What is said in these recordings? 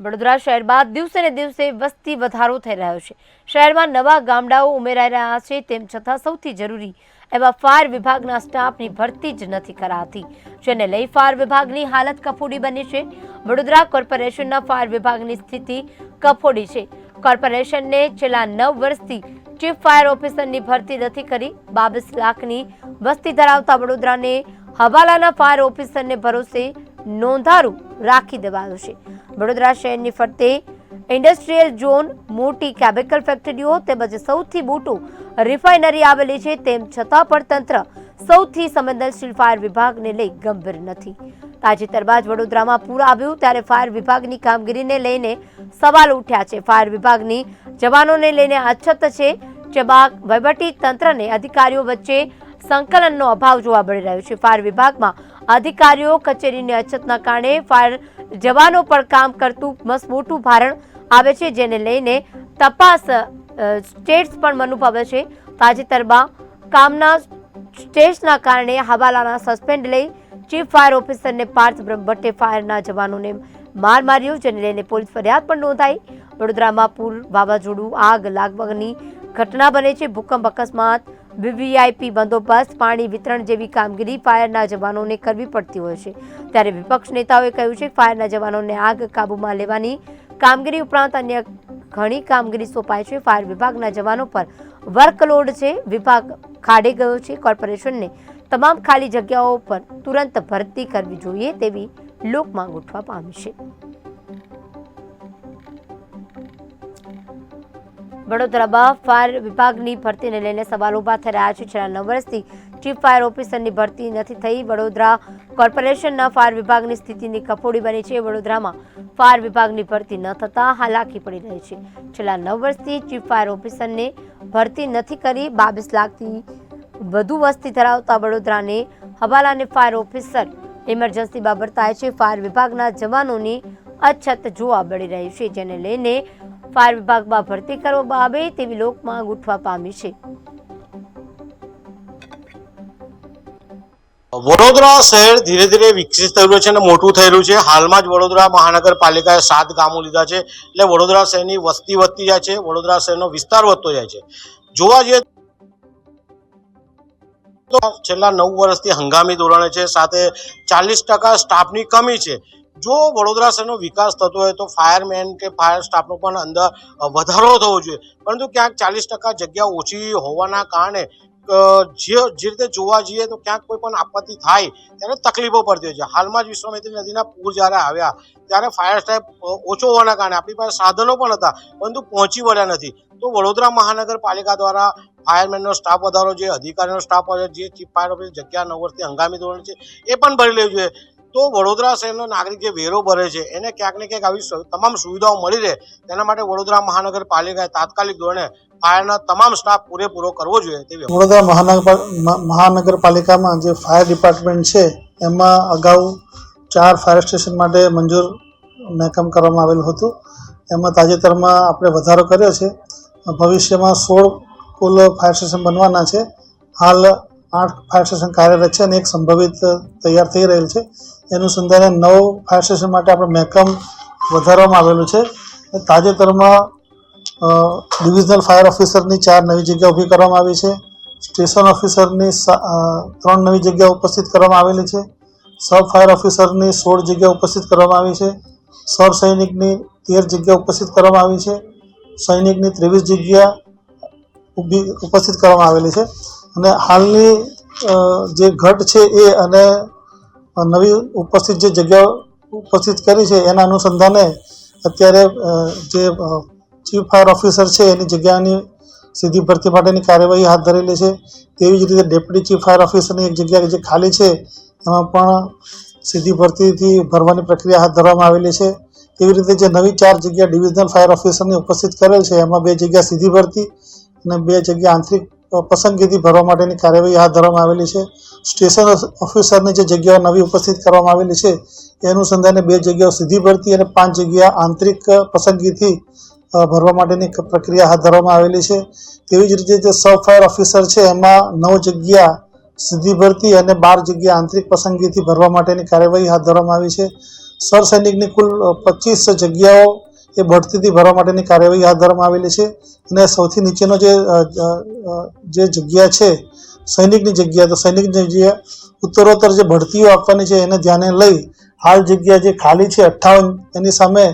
વડોદરા શહેરમાં દિવસે ને દિવસે વસ્તી વધારો થઈ રહ્યો છે. શહેરમાં નવા ગામડાઓ ઉમેરાઈ રહ્યા છે, તેમ છતાં સૌથી જરૂરી એવા ફાયર વિભાગના સ્ટાફની ભરતી જ નથી કરાતી. જેને લઈ ફાયર વિભાગની હાલત કફોડી બની છે. વડોદરા કોર્પોરેશનના ફાયર વિભાગની સ્થિતિ કફોડી છે. કોર્પોરેશનને છેલ્લા નવ વર્ષથી ચીફ ફાયર ઓફિસરની ભરતી નથી કરી. બાવીસ લાખની વસ્તી ધરાવતા વડોદરાને હવાલાના ફાયર ઓફિસરને ભરોસે નોંધારું રાખી દેવાયું છે. વડોદરા શહેરની ફરતે ઇન્ડસ્ટ્રીયલ ઝોન મોટી કેમિકલ ફેક્ટરીઓ તેમજ સૌથી મોટું રિફાઇનરી આવેલી છે તેમ છતાં પણ તંત્ર સૌથી સંવેદનશીલ ફાયર વિભાગને લઈ ગંભીર નથી. તાજેતરમાં જ વડોદરામાં પૂર આવ્યું ત્યારે ફાયર વિભાગની કામગીરીને લઈને સવાલ ઉઠ્યા છે. ફાયર વિભાગની જવાનોને લઈને અછત છે. જેમાં વહીવટી તંત્રને અધિકારીઓ વચ્ચે સંકલનનો અભાવ જોવા મળી રહ્યો છે. ફાયર વિભાગમાં અધિકારીઓ કચેરીની અછતના કારણે ફાયર જવાનો પણ કામ કરતું મસ્ત મોટું ભારણ આવે છે, જેને લઈને તપાસ સ્ટેટ્સ પણ અનુભવે છે. તાજેતરમાં કામના સ્ટેટ્સના કારણે હવાલાના સસ્પેન્ડ લઈ ચીફ ફાયર ઓફિસરને પાર્થ બ્રહ્મભટ્ટે ફાયરના જવાનોને માર માર્યો, જેને લઈને પોલીસ ફરિયાદ પણ નોંધાઈ. વડોદરામાં પૂર વાવાઝોડું, આગ લાગવાની ઘટના બને છે. ભૂકંપ અકસ્માત વીવીઆઈપી બંદોબસ્ત, પાણી વિતરણ જેવી કામગીરી ફાયરના જવાનોને કરવી પડતી હોય છે. ત્યારે વિપક્ષ નેતાઓએ કહ્યું છે, ફાયરના જવાનોને આગ કાબૂમાં લેવાની કામગીરી ઉપરાંત અન્ય ઘણી કામગીરી સોંપાય છે. ફાયર વિભાગના જવાનો પર વર્કલોડ છે. વિભાગ ખાડે ગયો છે. કોર્પોરેશનને તમામ ખાલી જગ્યાઓ પર તુરંત ભરતી કરવી જોઈએ તેવી લોક માંગ ઉઠવા પામી છે. વડોદરામાં ફાયર વિભાગની ભરતીને લઈને સવાલ ઊભા થઈ રહ્યા છે. છેલ્લા નવ વર્ષથી ચીફ ફાયર ઓફિસરની ભરતી નથી થઈ. વડોદરા કોર્પોરેશનના ફાયર વિભાગની સ્થિતિની કફોડી બની છે. વડોદરામાં ફાયર વિભાગની ભરતી ન થતાં હાલાકી પડી રહી છે. છેલ્લા નવ વર્ષથી ચીફ ફાયર ઓફિસરને ભરતી નથી કરી. બાવીસ લાખથી વધુ વસ્તી ધરાવતા વડોદરાને હવાલાને ફાયર ઓફિસર ઇમરજન્સી બાબત થાય છે. ફાયર વિભાગના જવાનોની અછત જોવા મળી રહી છે, જેને લઈને ફાયર વિભાગમાં ભરતી કરવામાં આવે તેવી લોકમાં ઉઠવા પામી છે. વડોદરા શહેર ધીરે ધીરે વિકસિત થયેલું છે અને મોટું થયેલું છે. હાલમાં જ વડોદરા મહાનગરપાલિકાએ સાત ગામો લીધા છે. એટલે વડોદરા શહેરની વસ્તી વધતી જાય છે. વડોદરા શહેરનો વિસ્તાર વધતો જાય છે. જોવા જઈએ તો છેલ્લા નવ વર્ષથી હંગામી ધોરણે છે. સાથે ચાલીસ ટકા સ્ટાફની કમી છે. જો વડોદરા શહેરનો વિકાસ થતો હોય તો ફાયરમેન કે ફાયર સ્ટાફનો પણ અંદર વધારો થવો જોઈએ. પરંતુ ક્યાંક ચાલીસ ટકા જગ્યા ઓછી હોવાના કારણે જે જે રીતે જોવા જઈએ તો ક્યાંક કોઈ પણ આપત્તિ થાય, ત્યારે તકલીફો પડતી હોય છે. હાલમાં જ વિશ્વામિત્રી નદીના પૂર જ્યારે આવ્યા, ત્યારે ફાયર સ્ટાફ ઓછો હોવાના કારણે આપણી પાસે સાધનો પણ હતા, પરંતુ પહોંચી વળ્યા નથી. તો વડોદરા મહાનગરપાલિકા દ્વારા ફાયરમેનનો સ્ટાફ વધારો, જે અધિકારીનો સ્ટાફ જે ચીફ ફાયર ઓફિસર જગ્યા નવ હંગામી ધોરણ છે, એ પણ ભરી લેવું જોઈએ. તો વડોદરા શહેરનો નાગરિક જે વેરો ભરે છે, એને ક્યાંક ને ક્યાંક આવી તમામ સુવિધાઓ મળી રહે. તેના માટે વડોદરા મહાનગરપાલિકાએ તાત્કાલિક ધોરણે ફાયરના તમામ સ્ટાફ પૂરેપૂરો કરવો જોઈએ તેવી વડોદરા મહાનગર મહાનગરપાલિકામાં જે ફાયર ડિપાર્ટમેન્ટ છે, એમાં અગાઉ ચાર ફાયર સ્ટેશન માટે મંજૂર મહેકમ કરવામાં આવેલું હતું. એમાં તાજેતરમાં આપણે વધારો કર્યો છે. ભવિષ્યમાં સોળ કુલ ફાયર સ્ટેશન બનવાના છે. હાલ આઠ ફાયર સ્ટેશન કાર્યરત છે અને એક સંભવિત તૈયાર થઈ રહેલ છે. એનું સંધાને નવ ફાયર સ્ટેશન માટે આપણે મહેકમ વધારવામાં આવેલું છે. તાજેતરમાં ડિવિઝનલ ફાયર ઓફિસરની ચાર નવી જગ્યા ઊભી કરવામાં આવી છે. સ્ટેશન ઓફિસરની ત્રણ નવી જગ્યા ઉપસ્થિત કરવામાં આવેલી છે. સબ ફાયર ઓફિસરની સોળ જગ્યા ઉપસ્થિત કરવામાં આવી છે. સર સૈનિકની તેર જગ્યા ઉપસ્થિત કરવામાં આવી છે. સૈનિકની ત્રેવીસ જગ્યા ઉપસ્થિત કરવામાં આવેલી છે. અને હાલની જે ઘટ છે એ અને નવી ઉપસ્થિત જે જગ્યાઓ ઉપસ્થિત કરી છે એના અનુસંધાને અત્યારે જે ચીફ ફાયર ઓફિસર છે એની જગ્યાની સીધી ભરતી માટેની કાર્યવાહી હાથ ધરેલી છે. તેવી જ રીતે ડેપ્યુટી ચીફ ફાયર ઓફિસરની એક જગ્યા જે ખાલી છે, એમાં પણ સીધી ભરતીથી ભરવાની પ્રક્રિયા હાથ ધરવામાં આવેલી છે. તેવી રીતે જે નવી ચાર જગ્યા ડિવિઝનલ ફાયર ઓફિસરની ઉપસ્થિત કરેલ છે, એમાં બે જગ્યા સીધી ભરતી અને બે જગ્યા આંતરિક પસંદગીથી ભરવા માટેની કાર્યવાહી હાથ ધરવામાં આવેલી છે. સ્ટેશન ઓફિસરની જે જગ્યાઓ નવી ઉપસ્થિત કરવામાં આવેલી છે, એ અનુસંધાને બે જગ્યાઓ સીધી ભરતી અને પાંચ જગ્યા આંતરિક પસંદગીથી ભરવા માટેની પ્રક્રિયા હાથ ધરવામાં આવેલી છે. તેવી જ રીતે જે સબ ફાયર ઓફિસર છે, એમાં નવ જગ્યા સીધી ભરતી અને બાર જગ્યા આંતરિક પસંદગીથી ભરવા માટેની કાર્યવાહી હાથ ધરવામાં આવી છે. સરસૈનિકની કુલ પચીસ જગ્યાઓ એ બઢતીથી ભરવા માટેની કાર્યવાહી હાથ ધરવામાં આવેલી છે. અને સૌથી નીચેનો જે જગ્યા છે, સૈનિકની જગ્યા, તો સૈનિકની જગ્યા ઉત્તરોત્તર જે ભરતીઓ આપવાની છે, એને ધ્યાને લઈ હાલ જગ્યા જે ખાલી છે, અઠ્ઠાવન, એની સામે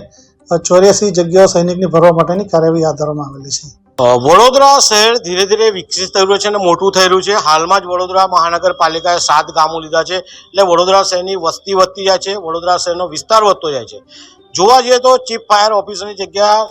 ચોર્યાસી જગ્યાઓ સૈનિકની ભરવા માટેની કાર્યવાહી હાથ ધરવામાં આવેલી છે. વડોદરા શહેર ધીરે ધીરે વિકસિત થઈ રહ્યું છે અને મોટું થઈ રહ્યું છે. હાલમાં જ વડોદરા મહાનગરપાલિકાએ સાત ગામો લીધા છે. એટલે વડોદરા શહેરની વસ્તી વધતી જાય છે. વડોદરા શહેરનો વિસ્તાર વધતો જાય છે. જોવા જઈએ તો ચીફ ફાયર ઓફિસરની જગ્યા